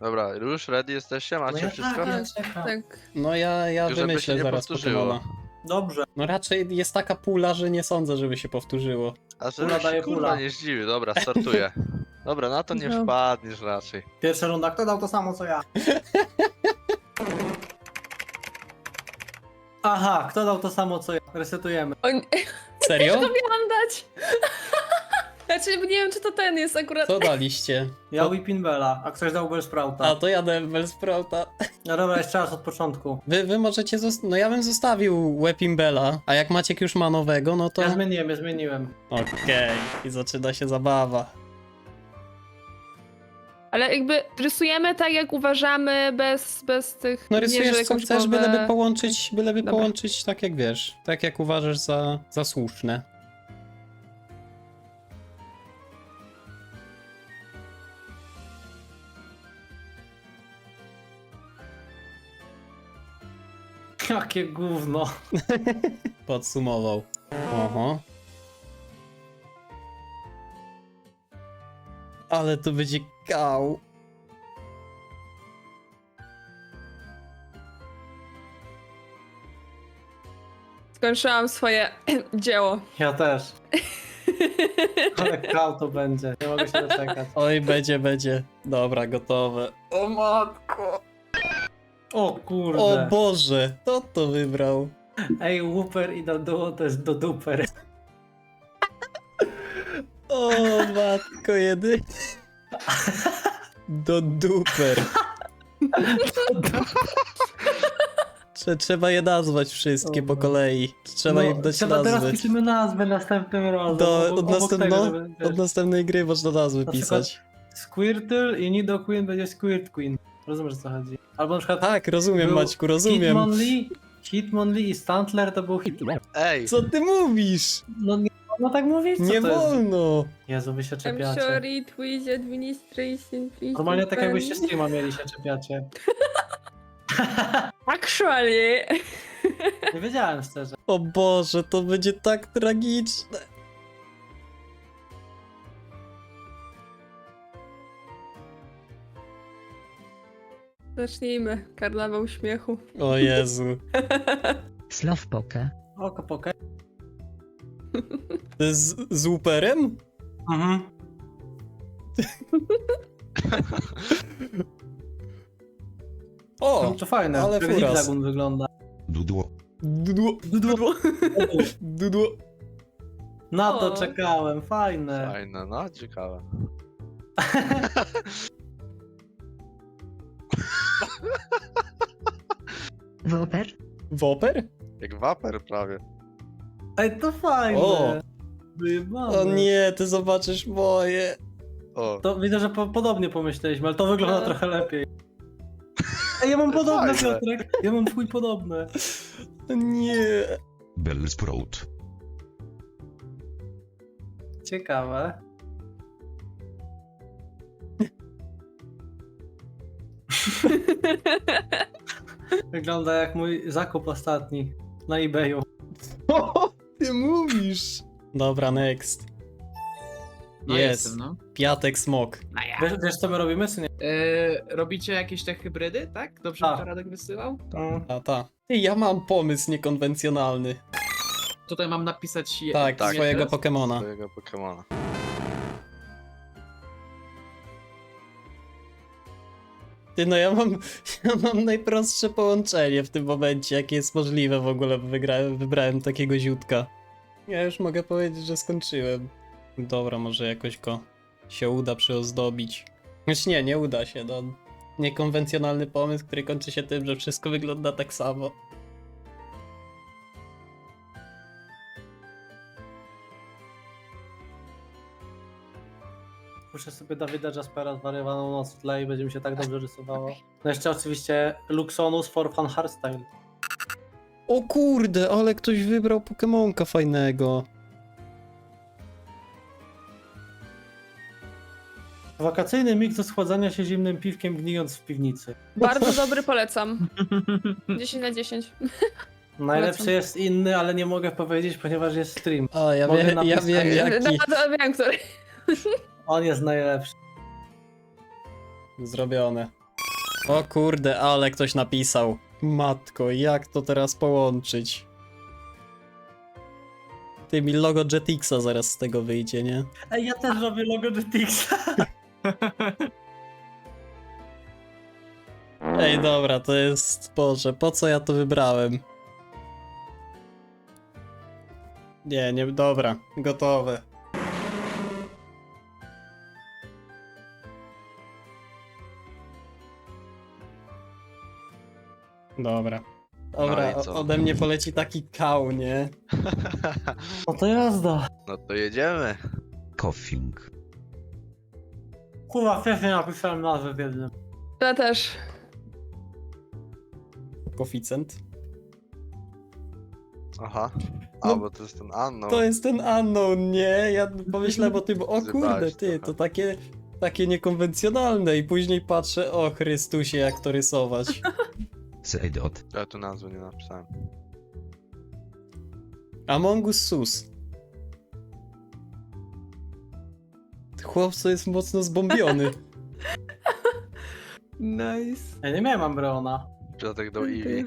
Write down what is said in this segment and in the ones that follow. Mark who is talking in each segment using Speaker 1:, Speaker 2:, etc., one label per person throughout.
Speaker 1: Dobra, już ready jesteście?
Speaker 2: No
Speaker 1: Macie
Speaker 2: ja
Speaker 1: wszystko?
Speaker 2: tak, ja
Speaker 3: Tak,
Speaker 2: czekam.
Speaker 3: Tak.
Speaker 4: No ja, ja
Speaker 1: Żeby się
Speaker 4: wymyślę
Speaker 1: nie
Speaker 4: zaraz
Speaker 1: powtórzyło.
Speaker 4: Pokemona.
Speaker 2: Dobrze.
Speaker 4: No raczej jest taka pula, że nie sądzę, żeby się powtórzyło.
Speaker 1: A
Speaker 2: Pula
Speaker 1: że
Speaker 2: daje
Speaker 1: się kurwa
Speaker 2: pula.
Speaker 1: nie zdziwi, dobra, startuję. Dobra, na to nie
Speaker 3: No.
Speaker 1: wpadniesz raczej.
Speaker 2: Pierwsza runda, kto dał to samo co ja? Aha, kto dał to samo co ja? Resetujemy.
Speaker 3: O, nie,
Speaker 4: Serio?
Speaker 3: miałam dać. Znaczy, nie wiem, czy to ten jest akurat.
Speaker 4: Co daliście?
Speaker 2: Ja
Speaker 4: To-
Speaker 2: Whippin Bella, a ktoś dał Bellsprouta.
Speaker 4: A to ja dałem Bellsprouta.
Speaker 2: No dobra, jeszcze raz od początku.
Speaker 4: Wy, wy możecie zost- No ja bym zostawił Wepimbela, a jak Maciek już ma nowego, no to...
Speaker 2: Ja zmieniłem, ja zmieniłem.
Speaker 4: Okej, i zaczyna się zabawa.
Speaker 3: Ale jakby rysujemy tak, jak uważamy, bez, bez tych.
Speaker 4: No rysujesz co chcesz, byleby połączyć, byleby
Speaker 3: Dobra.
Speaker 4: połączyć tak jak wiesz, tak jak uważasz za, za słuszne.
Speaker 2: Jakie gówno.
Speaker 4: Podsumował. Oho. Ale to będzie kał.
Speaker 3: Skończyłam swoje dzieło.
Speaker 2: Ja też. Ale kał to będzie. Nie mogę się doczekać.
Speaker 4: Oj, będzie, będzie. Dobra, gotowe. O matko.
Speaker 2: O kurde.
Speaker 4: O Boże, kto to wybrał?
Speaker 2: Ej, Whooper i do duo to jest do duper.
Speaker 4: O matko jedy. Do duper. Trze- Trzeba je nazwać wszystkie po kolei. Trzeba im dać
Speaker 2: trzeba teraz
Speaker 4: nazwy.
Speaker 2: piszemy nazwę następnym razem.
Speaker 4: Do,
Speaker 2: obok-
Speaker 4: od,
Speaker 2: obok
Speaker 4: następno,
Speaker 2: tego, żeby, wiesz,
Speaker 4: od następnej gry można nazwy
Speaker 2: Na
Speaker 4: pisać.
Speaker 2: Squirtle i Nidoqueen będzie Squirt Queen. Rozumiesz o co chodzi? Albo na przykład
Speaker 4: Tak, rozumiem
Speaker 2: Był
Speaker 4: Maćku, rozumiem.
Speaker 2: Hitmonlee, Hitmonlee i Stantler to był Hitler.
Speaker 1: Ej,
Speaker 4: Co ty mówisz?
Speaker 2: No nie wolno tak mówić? Co
Speaker 4: Nie
Speaker 2: to jest?
Speaker 4: wolno.
Speaker 2: Jezu, wy się
Speaker 3: I'm
Speaker 2: czepiacie.
Speaker 3: sorry, Twitch administration. please
Speaker 2: Normalnie tak jakbyście
Speaker 3: defend.
Speaker 2: streama mieli się czepiacie.
Speaker 3: Actually.
Speaker 2: Nie wiedziałem szczerze.
Speaker 4: O Boże, to będzie tak tragiczne.
Speaker 3: Zacznijmy. Karnawał śmiechu.
Speaker 4: O Jezu.
Speaker 5: Slowpoke.
Speaker 2: Oko poke.
Speaker 4: Z, z Uperem?
Speaker 2: Mhm.
Speaker 4: O!
Speaker 2: No to fajne,
Speaker 4: ale
Speaker 2: jak
Speaker 4: furas.
Speaker 2: zigzagun wygląda.
Speaker 6: Dudło.
Speaker 4: Dudło, dudło, dudło.
Speaker 2: Na to
Speaker 3: O.
Speaker 2: czekałem, fajne.
Speaker 1: fajne, no, ciekawe.
Speaker 5: Woper.
Speaker 4: Woper?
Speaker 1: Jak waper prawie.
Speaker 2: Ej, to fajne.
Speaker 4: O.
Speaker 2: Wyjebane.
Speaker 4: O nie, ty zobaczysz moje.
Speaker 1: O,
Speaker 2: To widzę, że po, podobnie pomyśleliśmy, ale to wygląda
Speaker 3: No.
Speaker 2: trochę lepiej. Ej, ja mam podobne,
Speaker 1: Fajne.
Speaker 2: Piotrek. Ja mam twój podobne.
Speaker 4: O nie.
Speaker 6: Bellsprout.
Speaker 2: Ciekawe. Wygląda jak mój zakup ostatni na eBayu.
Speaker 4: Co ty mówisz? Dobra, next.
Speaker 7: No
Speaker 4: Jest.
Speaker 7: jestem, no.
Speaker 4: Piatek smok.
Speaker 7: No ja.
Speaker 2: Wiesz, wiesz co my robimy, czy nie?
Speaker 7: E, robicie jakieś te hybrydy, tak? Dobrze
Speaker 2: Tak.
Speaker 7: mi to Radek wysyłał?
Speaker 2: Mm.
Speaker 4: A ta. Ty, ja mam pomysł niekonwencjonalny.
Speaker 7: Tutaj mam napisać... Je,
Speaker 4: Tak,
Speaker 1: tak,
Speaker 4: swojego
Speaker 7: teraz?
Speaker 4: Pokemona.
Speaker 1: twojego Pokemona.
Speaker 4: Ty, no ja mam, ja mam najprostsze połączenie w tym momencie, jakie jest możliwe w ogóle. Wygrałem, wybrałem takiego ziutka. Ja już mogę powiedzieć, że skończyłem. Dobra, może jakoś go się uda przyozdobić. Znaczy nie, nie uda się, no. Niekonwencjonalny pomysł, który kończy się tym, że wszystko wygląda tak samo.
Speaker 2: Muszę sobie Dawida Jaspera zwariowaną noc w tle i będzie mi się tak dobrze rysowało. No jeszcze oczywiście Luxonus for Fun Hardstyle.
Speaker 4: O kurde, ale ktoś wybrał Pokemonka fajnego.
Speaker 2: Wakacyjny miks do schładzania się zimnym piwkiem gnijąc w piwnicy.
Speaker 3: Bardzo dobry, polecam. 10 na 10.
Speaker 2: Najlepszy
Speaker 3: Polecam.
Speaker 2: jest inny, ale nie mogę powiedzieć, ponieważ jest stream.
Speaker 4: A, ja,
Speaker 2: Mogę
Speaker 4: wie, ja
Speaker 2: napisać-
Speaker 4: wiem jaki.
Speaker 3: No, wiem, który.
Speaker 2: On jest najlepszy.
Speaker 4: Zrobione. O kurde, ale ktoś napisał. Matko, jak to teraz połączyć? Ty mi logo Jetixa zaraz z tego wyjdzie, nie?
Speaker 2: Ej, ja też robię logo Jetixa.
Speaker 4: Ej, dobra, to jest... Boże, po co ja to wybrałem? Nie, nie, dobra, gotowe. Dobra. Dobra,
Speaker 1: No i co?
Speaker 4: o- ode mnie poleci taki kał, nie?
Speaker 2: No to jazda.
Speaker 1: No to jedziemy.
Speaker 6: Coughing.
Speaker 2: Kurwa, wcześniej napisałem nazwę w jednym.
Speaker 3: Ja też.
Speaker 4: Koficent.
Speaker 1: Aha. A,
Speaker 4: No,
Speaker 1: bo to jest ten Anno.
Speaker 4: To jest ten unknown, nie? Ja pomyślałem o tym, o kurde,
Speaker 1: Zjebałeś
Speaker 4: ty,
Speaker 1: trochę.
Speaker 4: to takie, takie niekonwencjonalne i później patrzę, o Chrystusie, jak to rysować.
Speaker 6: Seedot.
Speaker 1: Ja tu nazwy nie napisałem.
Speaker 4: Among Us Sus. Chłopco jest mocno zbombiony.
Speaker 3: Nice.
Speaker 2: Ja nie miałem Ambreona.
Speaker 1: Piotrek do Eevee.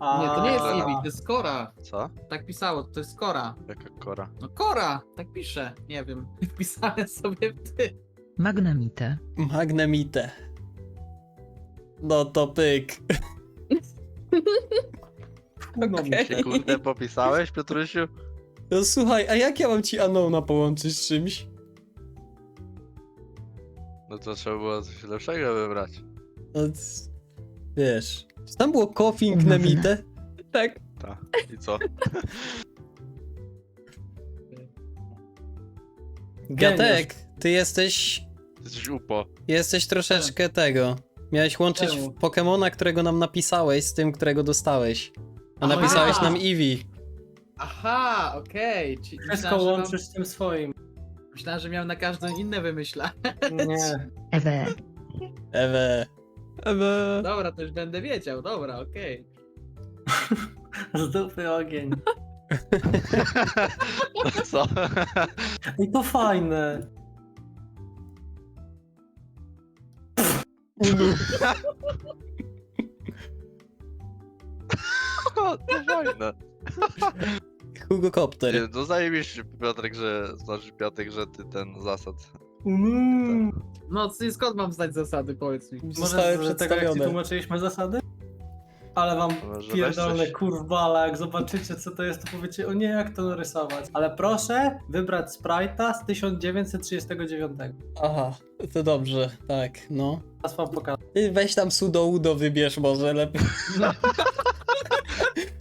Speaker 2: A...
Speaker 7: Nie, to nie jest. Eevee, to jest Kora.
Speaker 1: Co?
Speaker 7: Tak pisało, to jest Kora.
Speaker 1: Jaka kora?
Speaker 7: No Kora! Tak pisze. Nie wiem. Wpisałem sobie w ty.
Speaker 5: Magnamite.
Speaker 4: Magnemite. No to pyk.
Speaker 3: Okej.
Speaker 1: Się kurde popisałeś, Piotrusiu?
Speaker 4: No słuchaj, a jak ja mam ci Anona połączyć z czymś?
Speaker 1: No to trzeba było coś lepszego wybrać.
Speaker 4: No, c- wiesz. Czy tam było coughing nemite?
Speaker 3: Tak.
Speaker 1: Tak. I co?
Speaker 4: Gatek, ty jesteś
Speaker 1: Jesteś upo.
Speaker 4: Jesteś troszeczkę tego. Miałeś łączyć
Speaker 2: Czemu?
Speaker 4: w Pokemona, którego nam napisałeś, z tym, którego dostałeś. A
Speaker 7: Aha!
Speaker 4: napisałeś nam Eevee.
Speaker 7: Aha, okej. Okay.
Speaker 2: Wszystko
Speaker 7: Myślałem, że mam-
Speaker 2: łączysz z tym swoim.
Speaker 7: Myślałem, że miałem na każdą inne wymyślać.
Speaker 2: Nie.
Speaker 5: Ewe.
Speaker 4: Ewe. Ewe.
Speaker 7: Dobra, to już będę wiedział. Dobra, okej.
Speaker 2: Z dupy ogień.
Speaker 1: Co?
Speaker 2: I to fajne.
Speaker 1: O, to fajne.
Speaker 4: Hugo Copter.
Speaker 1: Nie, no zajebiście Piotrek, że znaczy Piotrek, że ty ten zasad.
Speaker 2: Mm.
Speaker 7: No, ty skąd mam znać zasady, powiedz mi.
Speaker 4: Zostały
Speaker 2: Może z tego jak ci
Speaker 4: przedstawione.
Speaker 2: tłumaczyliśmy zasady? Ale wam
Speaker 1: Może
Speaker 2: pierdolone
Speaker 1: weź coś.
Speaker 2: kurwala, jak zobaczycie co to jest, to powiecie, o nie, jak to narysować. Ale proszę wybrać Sprite'a z 1939.
Speaker 4: Aha, to dobrze, tak, no.
Speaker 2: Teraz wam pokażę.
Speaker 4: Ty Weź tam sudo udo wybierz może lepiej.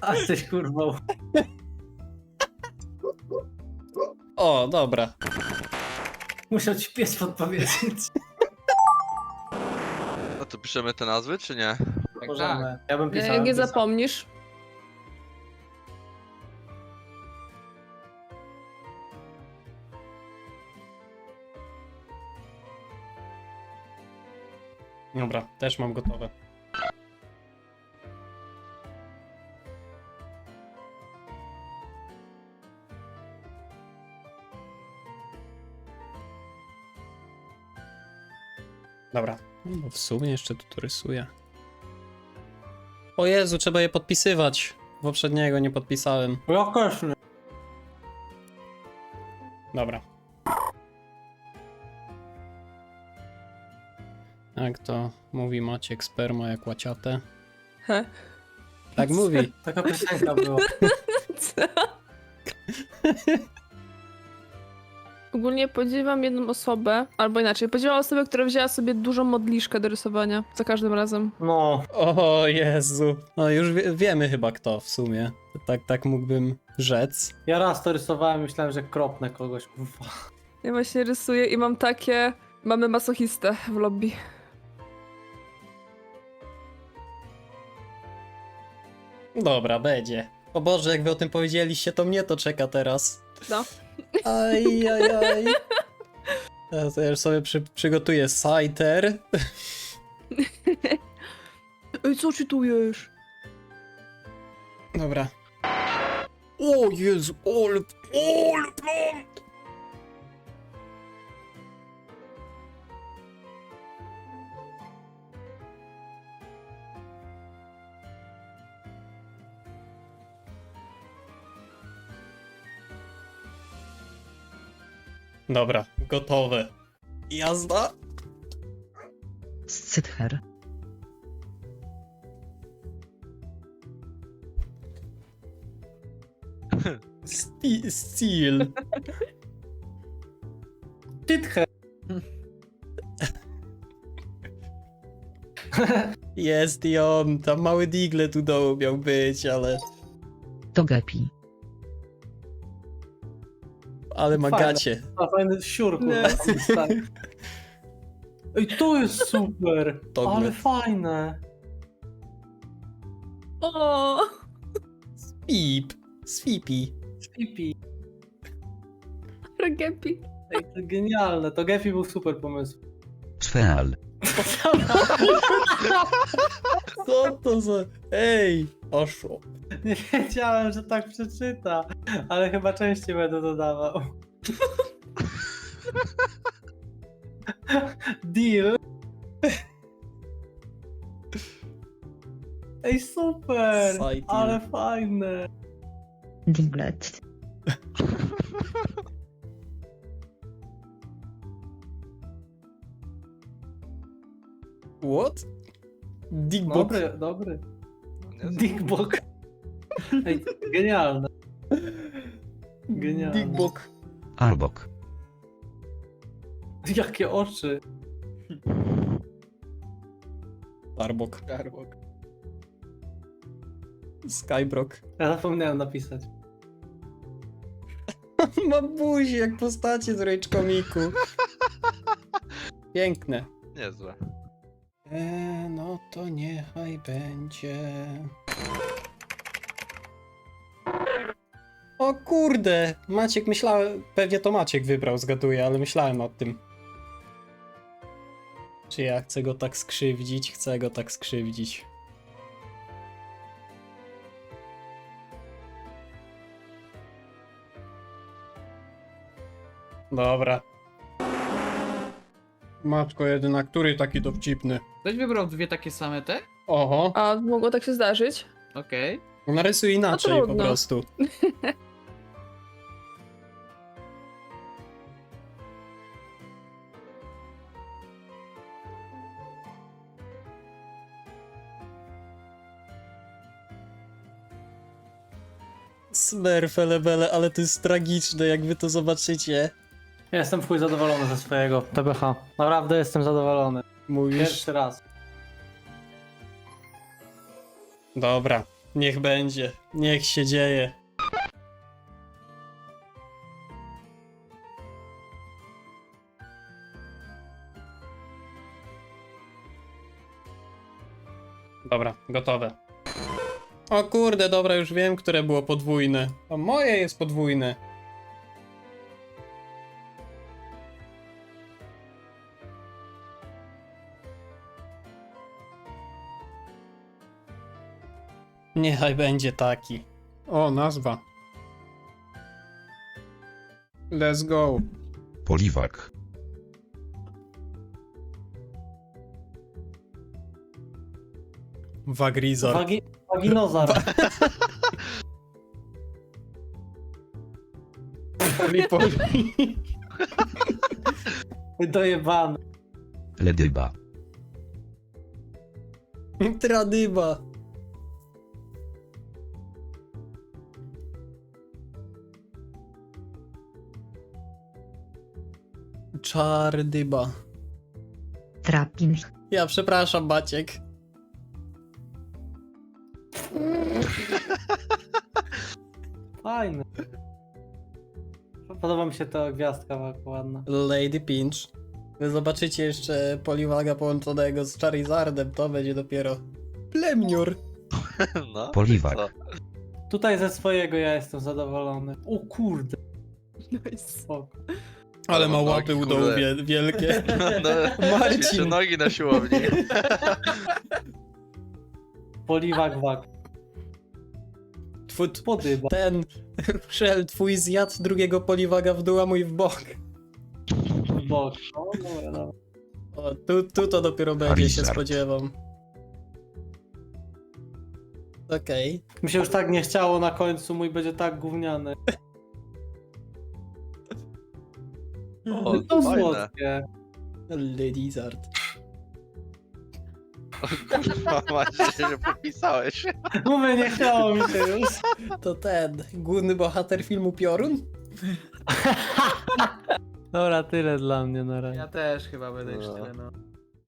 Speaker 2: A jesteś kurwą.
Speaker 4: O, dobra.
Speaker 2: Musiał ci pies podpowiedzieć.
Speaker 1: No to piszemy te nazwy, czy nie?
Speaker 7: Tak, tak.
Speaker 2: Możemy. Ja bym pisał.
Speaker 3: Jak nie
Speaker 2: pisał.
Speaker 3: zapomnisz.
Speaker 4: Dobra, też mam gotowe. Dobra. No w sumie jeszcze tu to rysuję. O Jezu, trzeba je podpisywać. Poprzedniego nie podpisałem.
Speaker 2: Ja też nie.
Speaker 4: Dobra. Jak to mówi Maciek sperma jak łaciate?
Speaker 3: He.
Speaker 4: Tak mówi.
Speaker 2: Taka piosenka była.
Speaker 3: Co? Ogólnie podziwiam jedną osobę, albo inaczej, podziwiam osobę, która wzięła sobie dużą modliszkę do rysowania za każdym razem.
Speaker 2: No.
Speaker 4: O Jezu. No już wie, wiemy chyba kto w sumie. Tak, tak mógłbym rzec.
Speaker 2: Ja raz to rysowałem, myślałem, że kropnę kogoś, kurwa.
Speaker 3: Ja właśnie rysuję i mam takie... Mamy masochistę w lobby.
Speaker 4: Dobra, będzie. O Boże, jak wy o tym powiedzieliście, to mnie to czeka teraz.
Speaker 3: No.
Speaker 4: Aj, aj, aj. Teraz ja już sobie przy, przygotuję sajter.
Speaker 3: Ej, co czytujesz?
Speaker 4: Dobra. O Jezu, ole, ole plan! Dobra, gotowe. Jazda.
Speaker 5: Scyther.
Speaker 4: Sti- Steel.
Speaker 2: Tithe.
Speaker 4: Jest i on, tam mały digle tu dołu miał być, ale...
Speaker 5: Togepi.
Speaker 4: Ale ma
Speaker 2: Fajne.
Speaker 4: gacie.
Speaker 2: A fajny siur, kurwa. Tak. Ej, to jest super! Ale fajne!
Speaker 3: O,
Speaker 4: Pip. Sweepy.
Speaker 2: Pipi.
Speaker 3: Regepi.
Speaker 2: Ej, to genialne. To Gefi był super pomysł.
Speaker 6: Czweal.
Speaker 4: Co to za... Ej! Oszło.
Speaker 2: Nie wiedziałem, że tak przeczyta, ale chyba częściej będę dodawał. Deal. Ej, super!
Speaker 4: Side
Speaker 2: Ale
Speaker 4: deal.
Speaker 2: fajne.
Speaker 5: Diglett.
Speaker 4: What? Digbok.
Speaker 2: Dobry, dobry. Dickbok. Ej, genialne. Genialne.
Speaker 4: Digbok.
Speaker 6: Arbok.
Speaker 2: Jakie oczy.
Speaker 4: Arbok. Arbok. Skybrock.
Speaker 2: Ja zapomniałem napisać.
Speaker 4: Ma buzi jak postacie z Rage Comicu. Piękne.
Speaker 1: Niezłe.
Speaker 4: Eee, no to niechaj będzie. O kurde! Maciek myślałem. Pewnie to Maciek wybrał, zgaduję, ale myślałem o tym. Czy ja chcę go tak skrzywdzić? Chcę go tak skrzywdzić. Dobra. Matko jedyna, który taki dowcipny?
Speaker 7: Ktoś wybrał dwie takie same te?
Speaker 4: Oho.
Speaker 3: A mogło tak się zdarzyć?
Speaker 7: Okej.
Speaker 4: Narysuj inaczej po
Speaker 3: trudno.
Speaker 4: prostu. Smurfelebele, ale to jest tragiczne, jak wy to zobaczycie.
Speaker 2: Ja jestem w chuj zadowolony ze swojego TBH. Naprawdę jestem zadowolony.
Speaker 4: Mówisz?
Speaker 2: Pierwszy raz.
Speaker 4: Dobra, niech będzie. Niech się dzieje. Dobra, gotowe. O kurde, dobra, już wiem, które było podwójne. A moje jest podwójne. Niechaj będzie taki. O, nazwa. Let's go.
Speaker 6: Poliwak.
Speaker 4: Wagrizor.
Speaker 2: Wagi waginozar.
Speaker 4: Poli, poli.
Speaker 2: Dojebany.
Speaker 6: Ledyba.
Speaker 4: Tradyba. Czardyba.
Speaker 5: Trapin.
Speaker 4: Ja przepraszam, Maciek.
Speaker 2: Fajny. Podoba mi się ta gwiazdka taka ładna.
Speaker 4: Lady Pinch. Wy zobaczycie jeszcze Poliwaga połączonego z Charizardem, to będzie dopiero plemniur.
Speaker 1: No.
Speaker 6: Poliwak.
Speaker 1: Co?
Speaker 2: Tutaj ze swojego ja jestem zadowolony. O kurde.
Speaker 3: Nice.
Speaker 2: Spoko.
Speaker 4: Ale ma
Speaker 1: No,
Speaker 4: łapy u dołu wie- wielkie.
Speaker 1: No,
Speaker 4: Marcin.
Speaker 1: Jeszcze nogi na siłowni.
Speaker 2: Poliwak wak.
Speaker 4: Twój,
Speaker 2: Podyba.
Speaker 4: ten Szel, twój zjadł drugiego Poliwaga w dół, a mój w bok.
Speaker 2: W bok. O, dobra, dobra.
Speaker 4: O, tu, tu to dopiero będzie, się spodziewam. Okej.
Speaker 2: Mi się już tak nie chciało na końcu, mój będzie tak gówniany.
Speaker 1: O,
Speaker 2: To
Speaker 1: fajne.
Speaker 2: słodkie.
Speaker 4: Lizard.
Speaker 1: Kurwa, macie się popisałeś.
Speaker 2: Mówię, nie chciało mi się już.
Speaker 4: To ten, główny bohater filmu Piorun?
Speaker 2: Dobra, tyle dla mnie na razie.
Speaker 7: Ja też chyba będę już
Speaker 1: No.
Speaker 7: tyle, no.